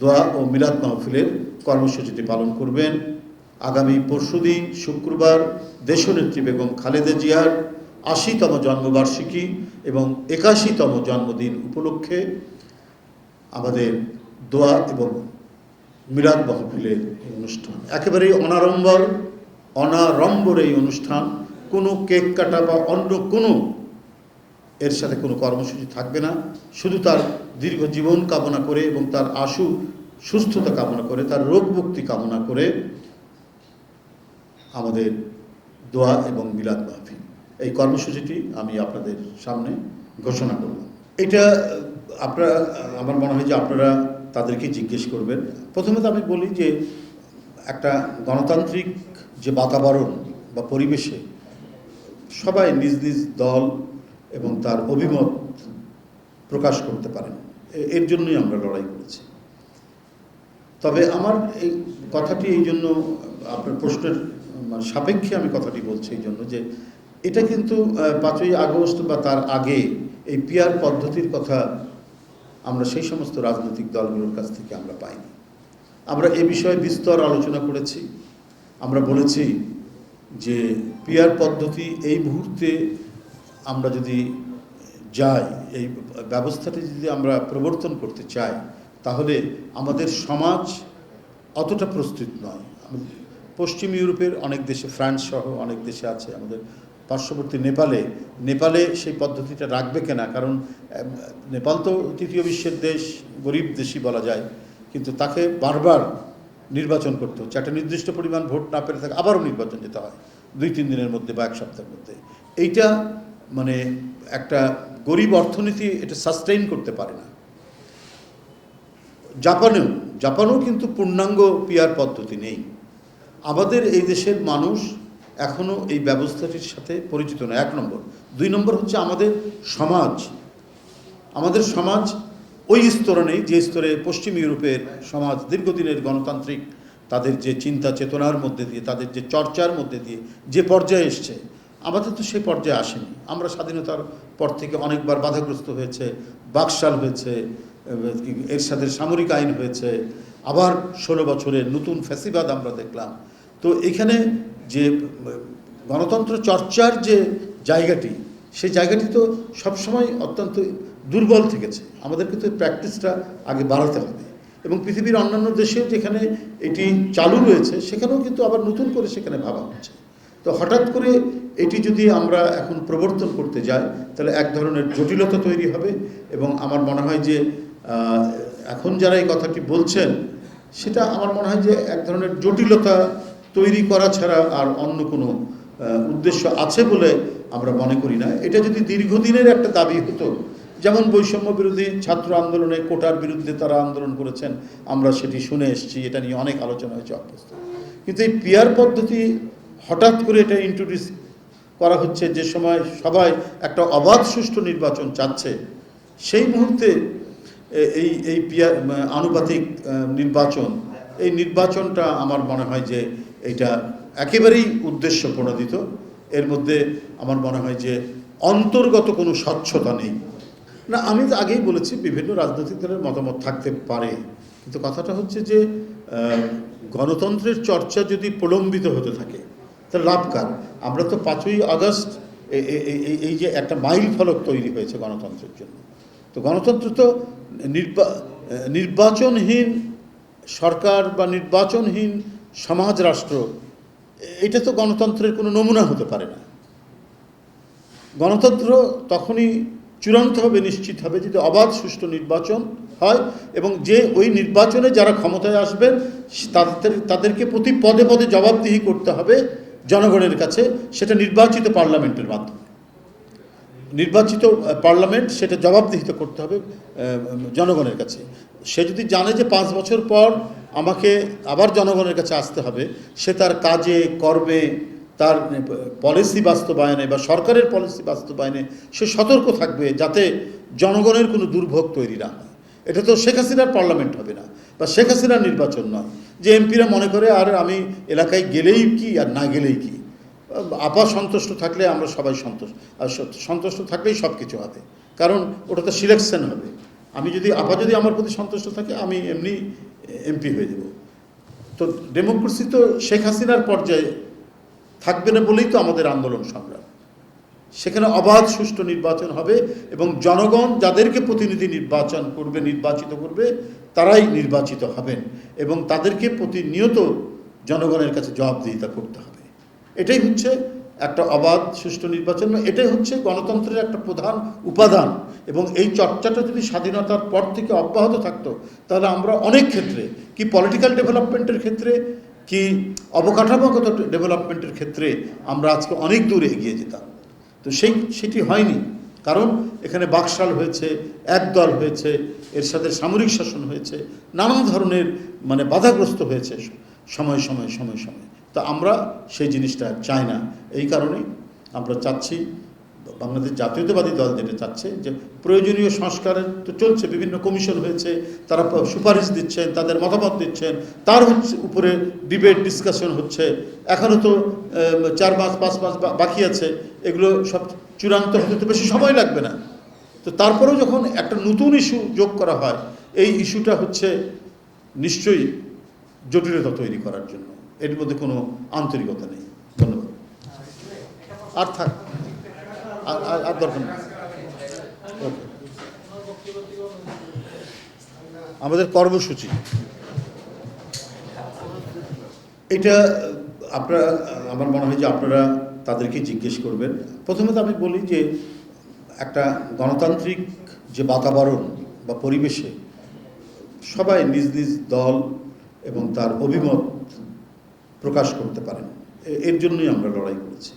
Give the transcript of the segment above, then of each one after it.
দোয়া ও মিলাদ মাহফিলের কর্মসূচিটি পালন করবেন। আগামী পরশুদিন শুক্রবার দেশনেত্রী বেগম খালেদা জিয়ার আশিতম জন্মবার্ষিকী এবং একাশিতম জন্মদিন উপলক্ষে আমাদের দোয়া এবং মিলাদ মাহফিলের অনুষ্ঠান। একেবারেই অনারম্বর অনারম্বর এই অনুষ্ঠান। কোনো কেক কাটা বা অন্য কোনো এর সাথে কোনো কর্মসূচি থাকবে না। শুধু তার দীর্ঘ জীবন কামনা করে এবং তার আশু, সুস্থতা কামনা করে, তার রোগ মুক্তি কামনা করে আমাদের দোয়া এবং মিলাদ মাহফিল। এই কর্মসূচিটি আমি আপনাদের সামনে ঘোষণা করব। এটা, আপনারা, আমার মনে হয় যে আপনারা তাদেরকে জিজ্ঞেস করবেন। প্রথমে তো আমি বলি যে একটা গণতান্ত্রিক যে বাতাবরণ বা পরিবেশে সবাই নিজ নিজ দল এবং তার অভিমত প্রকাশ করতে পারেন। এর জন্যই আমরা লড়াই করেছি। তবে আমার এই কথাটি এই জন্য, আপনার প্রশ্নের মানে সাপেক্ষে আমি কথাটি বলছি এই জন্য যে, এটা কিন্তু পাঁচই আগস্ট বা তার আগে এই পিয়ার পদ্ধতির কথা আমরা সেই সমস্ত রাজনৈতিক দলগুলোর কাছ থেকে আমরা পাইনি। আমরা এ বিষয়ে বিস্তর আলোচনা করেছি। আমরা বলেছি যে পিয়ার পদ্ধতি এই মুহূর্তে আমরা যদি যাই, এই ব্যবস্থাটি যদি আমরা প্রবর্তন করতে চাই, তাহলে আমাদের সমাজ অতটা প্রস্তুত নয়। পশ্চিম ইউরোপের অনেক দেশে, ফ্রান্স সহ অনেক দেশে আছে, আমাদের পার্শ্ববর্তী নেপালে নেপালে সেই পদ্ধতিটা রাখবে কেনা? কারণ নেপাল তো তৃতীয় বিশ্বের দেশ, গরিব দেশই বলা যায়, কিন্তু তাকে বারবার নির্বাচন করতে হচ্ছে। একটা নির্দিষ্ট পরিমাণ ভোট না পেরে থাকে আবারও নির্বাচন যেতে হয় দুই তিন দিনের মধ্যে বা এক সপ্তাহের মধ্যে। এইটা মানে একটা গরিব অর্থনীতি এটা সাস্টেইন করতে পারে না। জাপানেও জাপানেও কিন্তু পূর্ণাঙ্গ পিয়ার পদ্ধতি নেই। আমাদের এই দেশের মানুষ এখনও এই ব্যবস্থাটির সাথে পরিচিত না এক নম্বর। দুই নম্বর হচ্ছে আমাদের সমাজ। আমাদের সমাজ ওই স্তরে নেই যে স্তরে পশ্চিম ইউরোপের সমাজ দীর্ঘদিনের গণতান্ত্রিক, তাদের যে চিন্তা চেতনার মধ্যে দিয়ে, তাদের যে চর্চার মধ্যে দিয়ে যে পর্যায়ে এসছে আমাদের তো সেই পর্যায়ে আসেনি। আমরা স্বাধীনতার পর থেকে অনেকবার বাধাগ্রস্ত হয়েছে, বাকশাল হয়েছে এর সাথে সামরিক আইন হয়েছে, আবার ষোলো বছরের নতুন ফ্যাসিবাদ আমরা দেখলাম। তো এখানে যে গণতন্ত্র চর্চার যে জায়গাটি, সেই জায়গাটি তো সবসময় অত্যন্ত দুর্বল থেকেছে। আমাদের কিন্তু প্র্যাকটিসটা আগে বাড়াতে হবে। এবং পৃথিবীর অন্যান্য দেশেও যেখানে এটি চালু রয়েছে, সেখানেও কিন্তু আবার নতুন করে সেখানে ভাবা হচ্ছে। তো হঠাৎ করে এটি যদি আমরা এখন প্রবর্তন করতে যাই, তাহলে এক ধরনের জটিলতা তৈরি হবে এবং আমার মনে হয় যে এখন যারা এই কথাটি বলছেন, সেটা আমার মনে হয় যে এক ধরনের জটিলতা তৈরি করা ছাড়া আর অন্য কোনো উদ্দেশ্য আছে বলে আমরা মনে করি না। এটা যদি দীর্ঘদিনের একটা দাবি হতো, যেমন বৈষম্য বিরোধী ছাত্র আন্দোলনে কোটার বিরুদ্ধে তারা আন্দোলন করেছেন, আমরা সেটি শুনে এসেছি, এটা নিয়ে অনেক আলোচনা হয়েছে অভ্যস্ত। কিন্তু এই পিয়ার পদ্ধতি হঠাৎ করে এটা ইন্ট্রোডিউস করা হচ্ছে, যে সময় সবাই একটা অবাধ সুষ্ঠু নির্বাচন চাচ্ছে, সেই মুহূর্তে এই এই পিয়ার ম- আনুপাতিক নির্বাচন, এই নির্বাচনটা আমার মনে হয় যে এটা একেবারেই উদ্দেশ্য প্রণোদিত। এর মধ্যে আমার মনে হয় যে অন্তর্গত কোনো স্বচ্ছতা নেই। না, আমি তো আগেই বলেছি, বিভিন্ন রাজনৈতিক দলের মতামত থাকতে পারে, কিন্তু কথাটা হচ্ছে যে গণতন্ত্রের চর্চা যদি প্রলম্বিত হতে থাকে তাহলে লাভ কার? আমরা তো পাঁচই আগস্ট এই- যে একটা মাইল ফলক তৈরি হয়েছে গণতন্ত্রের জন্য। তো গণতন্ত্র তো নির্বা, নির্বাচনহীন সরকার বা নির্বাচনহীন সমাজ রাষ্ট্র, এটা তো গণতন্ত্রের কোনো নমুনা হতে পারে না। গণতন্ত্র তখনই চূড়ান্ত হবে, নিশ্চিত হবে যদি অবাধ সুষ্ঠু নির্বাচন হয় এবং যে ওই নির্বাচনে যারা ক্ষমতায় আসবেন, তাদের, তাদেরকে প্রতি পদে পদে জবাবদিহি করতে হবে জনগণের কাছে সেটা নির্বাচিত পার্লামেন্টের মাধ্যমে। নির্বাচিত পার্লামেন্ট সেটা জবাবদিহিত করতে হবে জনগণের কাছে। সে যদি জানে যে পাঁচ বছর পর আমাকে আবার জনগণের কাছে আসতে হবে, সে তার কাজে, কর্মে, তার পলিসি বাস্তবায়নে বা সরকারের পলিসি বাস্তবায়নে সে সতর্ক থাকবে যাতে জনগণের কোনো দুর্ভোগ তৈরি না হয়। এটা তো শেখ হাসিনার পার্লামেন্ট হবে না বা শেখ হাসিনার নির্বাচন নয়। যে এমপিরা মনে করে, আর আমি এলাকায় গেলেই কি আর না গেলেই কি? আপা সন্তুষ্ট থাকলে আমরা সবাই সন্তুষ্ট, আর সন্তুষ্ট থাকলেই সব কিছু হবে কারণ ওটা তো সিলেকশন হবে। আমি যদি, আপা যদি আমার প্রতি সন্তুষ্ট থাকে, আমি এমনি এমপি হয়ে যাব। তো ডেমোক্রেসি তো শেখ হাসিনার পর্যায়ে থাকবে না বলেই তো আমাদের আন্দোলন সংগ্রাম। সেখানে অবাধ সুষ্ঠু নির্বাচন হবে এবং জনগণ যাদেরকে প্রতিনিধি নির্বাচন করবে, নির্বাচিত করবে তারাই নির্বাচিত হবেন এবং তাদেরকে প্রতিনিয়ত জনগণের কাছে জবাবদিহিতা করতে হবে। এটাই হচ্ছে একটা অবাধ, সুষ্ঠু নির্বাচন। এটাই হচ্ছে গণতন্ত্রের একটা প্রধান উপাদান এবং এই চর্চাটা যদি স্বাধীনতার পর থেকে অব্যাহত থাকতো, তাহলে আমরা অনেক ক্ষেত্রে কি পলিটিক্যাল ডেভেলপমেন্টের ক্ষেত্রে, কি অবকাঠামোগত ডেভেলপমেন্টের ক্ষেত্রে আমরা আজকে অনেক দূরে এগিয়ে যেতাম। তো সেই, সেটি হয়নি। কারণ এখানে বাকশাল হয়েছে, একদল হয়েছে, এর সাথে সামরিক শাসন হয়েছে নানা ধরনের মানে বাধাগ্রস্ত হয়েছে সময় সময় সময় সময়। তো আমরা সেই জিনিসটা চাই না। এই কারণেই আমরা চাচ্ছি, বাংলাদেশ জাতীয়তাবাদী দল যেটা চাচ্ছে, যে প্রয়োজনীয় সংস্কারের তো চলছে, বিভিন্ন কমিশন হয়েছে, তারা সুপারিশ দিচ্ছেন, তাদের মতামত দিচ্ছেন, তার হচ্ছে উপরে ডিবেট, ডিসকাশন হচ্ছে। এখনও তো চার মাস, পাঁচ মাস বাকি আছে। এগুলো সব চূড়ান্ত হতে তো বেশি সময় লাগবে না। তো তারপরেও যখন একটা নতুন ইস্যু যোগ করা হয়, এই ইস্যুটা হচ্ছে নিশ্চয়ই জটিলতা তৈরি করার জন্য। এর মধ্যে কোনো আন্তরিকতা নেই। ধন্যবাদ। আর থাক। আর- দরকার নেই। আমাদের কর্মসূচি। এটা, আপনারা, আমার মনে হয় যে আপনারা তাদেরকে জিজ্ঞেস করবেন। প্রথমত আমি বলি যে, একটা গণতান্ত্রিক যে বাতাবরণ বা পরিবেশে সবাই নিজ নিজ দল এবং তার অভিমত প্রকাশ করতে পারেন। এর জন্যই আমরা লড়াই করেছি।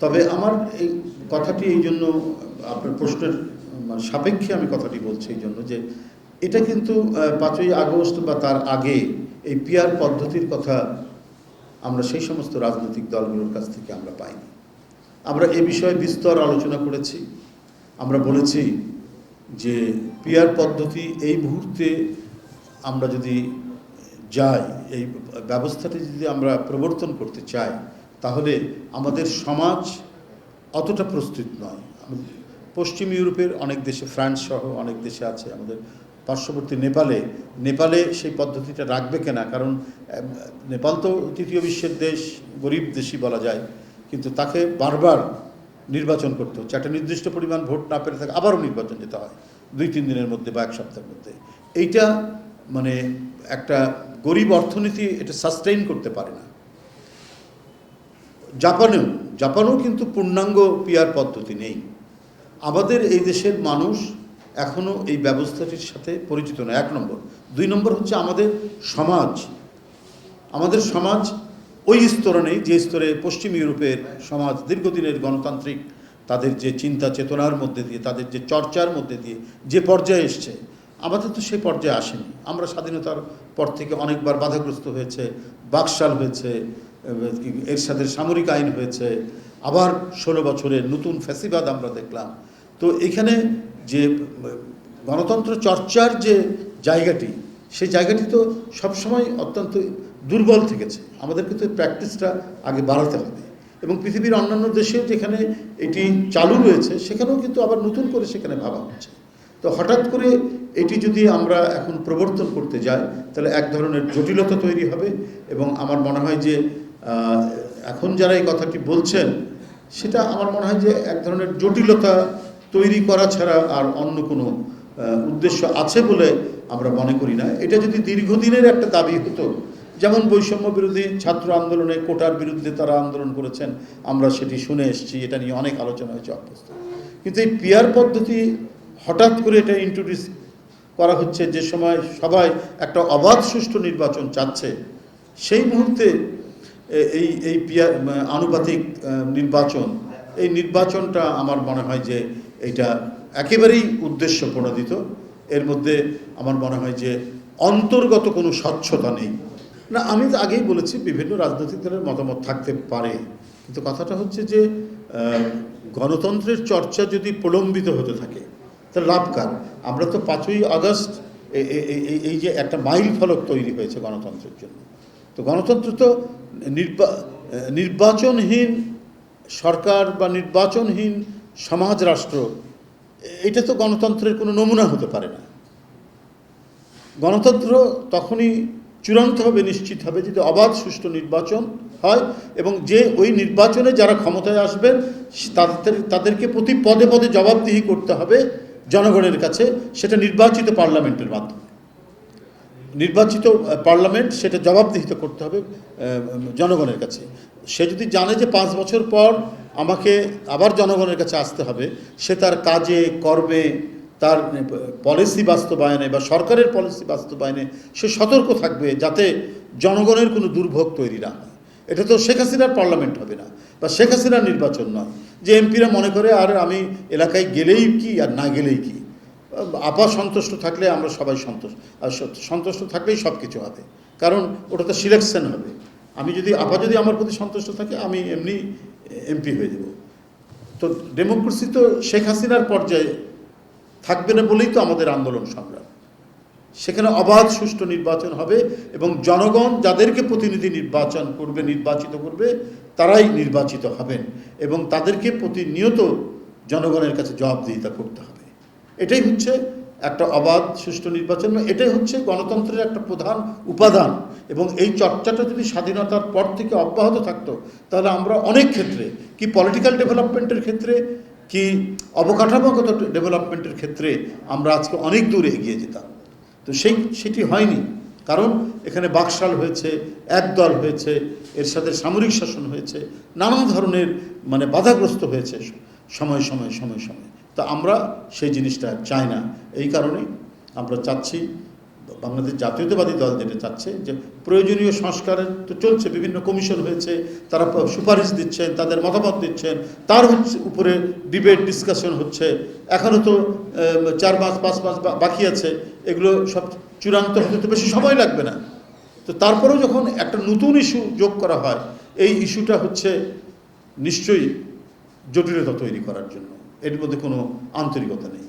তবে আমার এই কথাটি এই জন্য, আপনার প্রশ্নের সাপেক্ষে আমি কথাটি বলছি এই জন্য যে, এটা কিন্তু পাঁচই আগস্ট বা তার আগে এই পিয়ার পদ্ধতির কথা আমরা সেই সমস্ত রাজনৈতিক দলগুলোর কাছ থেকে আমরা পাইনি। আমরা এ বিষয়ে বিস্তর আলোচনা করেছি। আমরা বলেছি যে পিয়ার পদ্ধতি এই মুহূর্তে আমরা যদি যাই, এই ব্যবস্থাটি যদি আমরা প্রবর্তন করতে চাই, তাহলে আমাদের সমাজ অতটা প্রস্তুত নয়। পশ্চিম ইউরোপের অনেক দেশে ফ্রান্স সহ অনেক দেশে আছে আমাদের পার্শ্ববর্তী নেপালে নেপালে সেই পদ্ধতিটা রাখবে কেনা? কারণ নেপাল তো তৃতীয় বিশ্বের দেশ, গরিব দেশই বলা যায়। কিন্তু তাকে বারবার নির্বাচন করতে হচ্ছে। একটা নির্দিষ্ট পরিমাণ ভোট না পেরে থাকে আবারও নির্বাচন যেতে হয়, দুই, তিন দিনের মধ্যে বা এক সপ্তাহের মধ্যে। এইটা মানে একটা গরিব অর্থনীতি এটা সাস্টেইন করতে পারে না। জাপানেও জাপানেও কিন্তু পূর্ণাঙ্গ পিয়ার পদ্ধতি নেই। আমাদের এই দেশের মানুষ এখনও এই ব্যবস্থাটির সাথে পরিচিত না এক নম্বর। দুই নম্বর হচ্ছে আমাদের সমাজ। আমাদের সমাজ ওই স্তরে নেই যে স্তরে পশ্চিম ইউরোপের সমাজ দীর্ঘদিনের গণতান্ত্রিক, তাদের যে চিন্তা চেতনার মধ্যে দিয়ে, তাদের যে চর্চার মধ্যে দিয়ে যে পর্যায়ে এসছে, আমাদের তো সেই পর্যায়ে আসেনি। আমরা স্বাধীনতার পর থেকে অনেকবার বাধাগ্রস্ত হয়েছে, বাকশাল হয়েছে, এর সাথে সামরিক আইন হয়েছে, আবার ষোলো বছরের নতুন ফ্যাসিবাদ আমরা দেখলাম। তো এখানে যে গণতন্ত্র চর্চার যে জায়গাটি, সেই জায়গাটি তো সবসময় অত্যন্ত দুর্বল থেকেছে। আমাদেরকে তো প্র্যাকটিসটা আগে বাড়াতে হবে। এবং পৃথিবীর অন্যান্য দেশেও যেখানে এটি চালু রয়েছে, সেখানেও কিন্তু আবার নতুন করে সেখানে ভাবা হচ্ছে। তো হঠাৎ করে এটি যদি আমরা এখন প্রবর্তন করতে যাই, তাহলে এক ধরনের জটিলতা তৈরি হবে এবং আমার মনে হয় যে এখন যারা এই কথাটি বলছেন, সেটা আমার মনে হয় যে এক ধরনের জটিলতা তৈরি করা ছাড়া আর অন্য কোনো উদ্দেশ্য আছে বলে আমরা মনে করি না। এটা যদি দীর্ঘদিনের একটা দাবি হতো, যেমন বৈষম্য বিরোধী ছাত্র আন্দোলনে কোটার বিরুদ্ধে তারা আন্দোলন করেছেন, আমরা সেটি শুনে এসেছি, এটা নিয়ে অনেক আলোচনা হয়েছে অভ্যস্ত। কিন্তু এই পিয়ার পদ্ধতি হঠাৎ করে এটা ইন্ট্রোডিউস করা হচ্ছে, যে সময় সবাই একটা অবাধ সুষ্ঠু নির্বাচন চাচ্ছে, সেই মুহূর্তে এই এই পিয়ার, আনুপাতিক নির্বাচন, এই নির্বাচনটা আমার মনে হয় যে এটা একেবারেই উদ্দেশ্য প্রণোদিত। এর মধ্যে আমার মনে হয় যে অন্তর্গত কোনো স্বচ্ছতা নেই। না, আমি তো আগেই বলেছি, বিভিন্ন রাজনৈতিক দলের মতামত থাকতে পারে। কিন্তু কথাটা হচ্ছে যে গণতন্ত্রের চর্চা যদি প্রলম্বিত হতে থাকে, তাহলে লাভ কার? আমরা তো পাঁচই আগস্ট এই- যে একটা মাইল ফলক তৈরি হয়েছে গণতন্ত্রের জন্য। তো গণতন্ত্র তো নির্বা, নির্বাচনহীন সরকার বা নির্বাচনহীন সমাজ, রাষ্ট্র, এটা তো গণতন্ত্রের কোনো নমুনা হতে পারে না। গণতন্ত্র তখনই চূড়ান্ত হবে, নিশ্চিত হবে যদি অবাধ সুষ্ঠু নির্বাচন হয় এবং যে ওই নির্বাচনে যারা ক্ষমতায় আসবেন, তাদের, তাদেরকে প্রতি পদে পদে জবাবদিহি করতে হবে জনগণের কাছে, সেটা নির্বাচিত পার্লামেন্টের মাধ্যমে। নির্বাচিত পার্লামেন্ট সেটা জবাবদিহিত করতে হবে জনগণের কাছে। সে যদি জানে যে পাঁচ বছর পর আমাকে আবার জনগণের কাছে আসতে হবে, সে তার কাজে, কর্মে, তার পলিসি বাস্তবায়নে বা সরকারের পলিসি বাস্তবায়নে সে সতর্ক থাকবে যাতে জনগণের কোনো দুর্ভোগ তৈরি না হয়। এটা তো শেখ হাসিনার পার্লামেন্ট হবে না বা শেখ হাসিনার নির্বাচন নয়। যে এমপিরা মনে করে, আর আমি এলাকায় গেলেই কি আর না গেলেই কি? আপা সন্তুষ্ট থাকলে আমরা সবাই সন্তুষ্ট, আর সন্তুষ্ট থাকলেই সব কিছু হবে। কারণ ওটা তো সিলেকশন হবে। আমি যদি আপা যদি আমার প্রতি সন্তুষ্ট থাকে, আমি এমনি এমপি হয়ে যাব। তো ডেমোক্রেসি তো শেখ হাসিনার পর্যায়ে থাকবে না বলেই তো আমাদের আন্দোলন সংগ্রাম সেখানে অবাধ সুষ্ঠু নির্বাচন হবে এবং জনগণ যাদেরকে প্রতিনিধি নির্বাচন করবে, নির্বাচিত করবে, তারাই নির্বাচিত হবেন এবং তাদেরকে প্রতিনিয়ত জনগণের কাছে জবাবদিহিতা করতে হবে। এটাই হচ্ছে একটা অবাধ সুষ্ঠু নির্বাচন, এটাই হচ্ছে গণতন্ত্রের একটা প্রধান উপাদান। এবং এই চর্চাটা যদি স্বাধীনতার পর থেকে অব্যাহত থাকতো, তাহলে আমরা অনেক ক্ষেত্রে, কি পলিটিক্যাল ডেভেলপমেন্টের ক্ষেত্রে, কি অবকাঠামোগত ডেভেলপমেন্টের ক্ষেত্রে আমরা আজকে অনেক দূরে এগিয়ে যেতাম। তো সেই, সেটি হয়নি। কারণ এখানে বাকশাল হয়েছে, একদল হয়েছে, এর সাথে সামরিক শাসন হয়েছে নানান ধরনের মানে বাধাগ্রস্ত হয়েছে সময় সময় সময় সময়। তো আমরা সেই জিনিসটা চাই না। এই কারণেই আমরা চাচ্ছি বাংলাদেশ জাতীয়তাবাদী দল যেটা চাচ্ছে যে প্রয়োজনীয় সংস্কারের তো চলছে, বিভিন্ন কমিশন হয়েছে, তারা সুপারিশ দিচ্ছেন, তাদের মতামত দিচ্ছেন, তার হচ্ছে উপরে ডিবেট, ডিসকাশন হচ্ছে। এখনও তো চার মাস, পাঁচ মাস বাকি আছে, এগুলো সব চূড়ান্ত হতে তো বেশি সময় লাগবে না। তো তারপরেও যখন একটা নতুন ইস্যু যোগ করা হয়, এই ইস্যুটা হচ্ছে নিশ্চয়ই জটিলতা তৈরি করার জন্য। এর মধ্যে কোনো আন্তরিকতা নেই।